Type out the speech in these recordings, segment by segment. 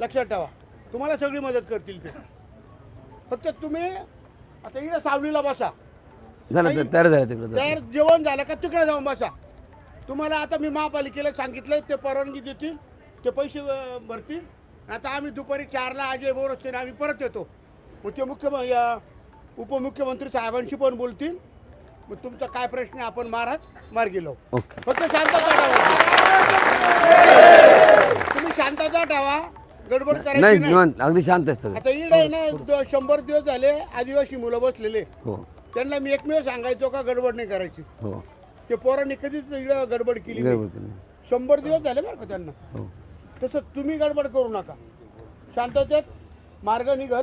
लक्षात ठेवा. तुम्हाला सगळी मदत करतील ते. फक्त तुम्ही आता इकडे सावलीला बसा. झालं तर तयार झालं तिकडं तर जेवण झालं का तिकडे जाऊन बसा. तुम्हाला आता मी महापालिकेला सांगितलं ते परवानगी देतील ते पैसे अं, भरतील. आता आम्ही दुपारी चारला अजय बोरसते आम्ही परत येतो. मग ते मुख्य या उपमुख्यमंत्री साहेबांशी पण बोलतील. मग तुमचा काय प्रश्न आहे आपण महाराज मार्गी लावू. ओके. फक्त शांतता ठेवा. तुम्ही शांतता ठेवा. गडबड करायची नाही नाही. निवांत अगदी शांत आहे सगळं. आता इकडे आहे ना द- शंभर दिवस झाले आदिवासी मुलं बसलेले. हो. त्यांना मी एकमेव सांगायचो का गडबड नाही करायची. हो. ते पोरांनी कधीच इकडं गडबड केली नाही. गडबड केली. शंभर दिवस झाले बरं का त्यांना. हो. तसं तुम्ही गडबड करू नका. शांततेत मार्ग निघल.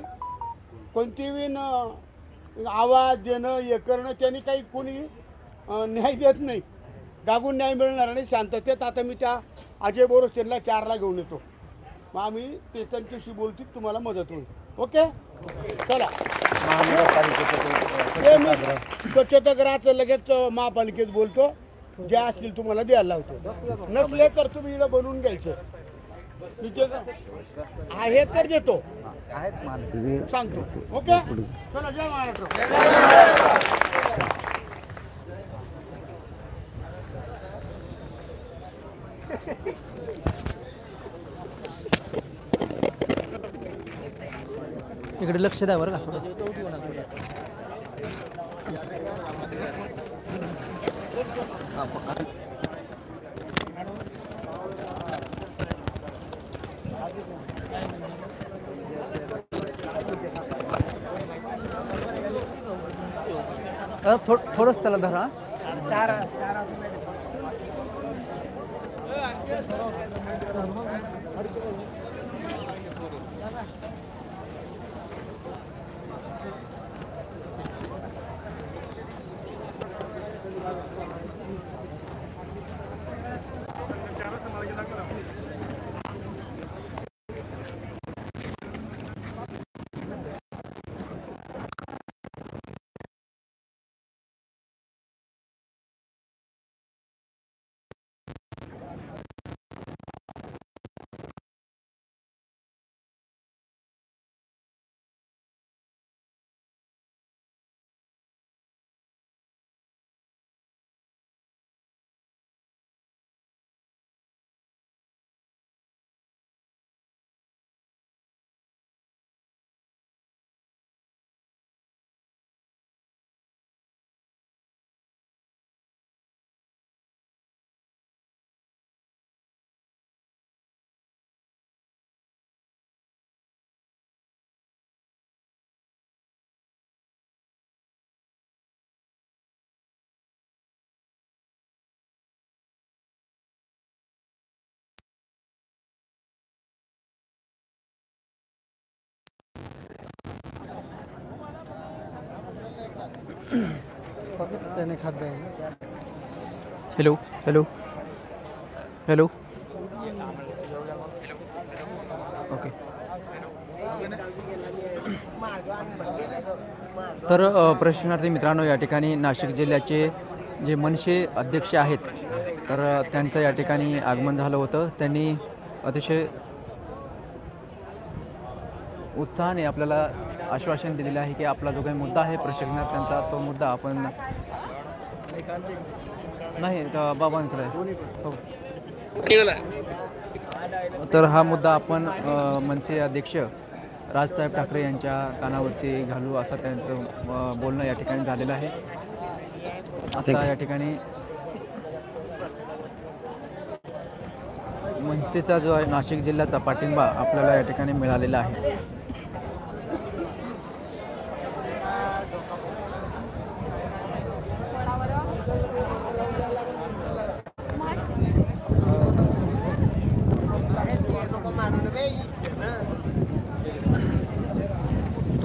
कोणतीही न आवाज देणं हे करणं त्यांनी काही कोणी अं, न्याय देत नाही. गागून न्याय मिळणार आणि शांततेत आता मी त्या अजय बोरस त्यांना चारला घेऊन येतो. मग आम्ही ते त्यांच्याशी बोलतील तुम्हाला मदत होईल. ओके? चला. ते मी स्वच्छतागृहाचं लगेच महापालिकेत बोलतो. ज्या असतील तुम्हाला द्यायला लावतो. नसले तर तुम्ही इकडं बनवून घ्यायचं. आहे तर देतो. सांगतो. ओके? चला जय महाराष्ट्र. इकडे लक्ष द्या बरं का. थो थोडंच त्याला धरा. Hello hello. Hello. Okay. तर प्रश्नार्थी प्रशिक्षणार्थी मित्रांनो या ठिकाणी नाशिक जिल्ह्याचे जे मनसे अध्यक्ष आहेत तर त्यांचं या ठिकाणी आगमन झालं होतं. त्यांनी अतिशय उत्साहाने आपल्याला आश्वासन दिलेलं आहे की आपला जो काही मुद्दा आहे प्रशिक्षणार्थ्यांचा तो मुद्दा आपण नाही बाबांकडे. हो. तर हा मुद्दा आपण मनसे अध्यक्ष राजसाहेब ठाकरे यांच्या कानावरती घालू असं त्यांचं बोलणं या ठिकाणी झालेलं आहे. आता या ठिकाणी मनसेचा जो आहे नाशिक जिल्ह्याचा पाठिंबा आपल्याला या ठिकाणी मिळालेला आहे.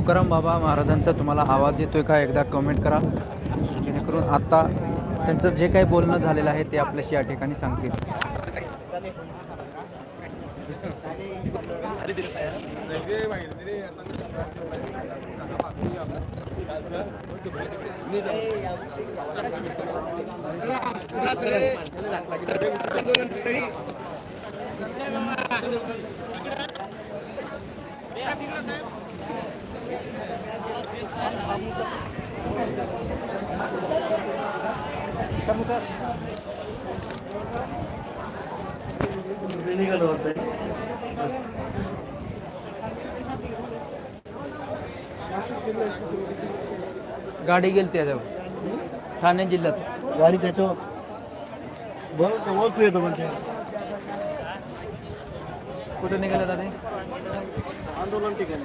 तुकाराम बाबा महाराजांचा तुम्हाला आवाज येतो आहे का? एकदा कमेंट करा. जेणेकरून आत्ता त्यांचं जे काही बोलणं झालेलं आहे ते आपल्याशी या ठिकाणी सांगतील. गाडी गेली त्याच्यावर ठाणे जिल्ह्यात. गाडी त्याच्यावर बरं ओळखू येतो म्हणते कुठं निघालं दादा? आंदोलन ठिकाणी.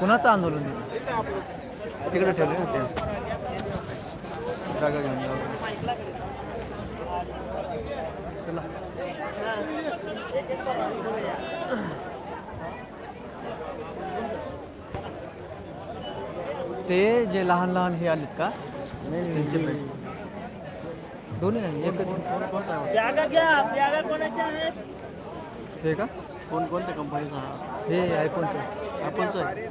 कुणाचं आंदोलन तिथे तिकडे ठेवलं होते जागा घेऊन चला. ते जे लहान लहान हे आलेत का? त्यांचे पेट दोन्ही नाही एकच हे का? कोण कोणत्या कंपनीचा हा? हे आयफोनचं आपण आहे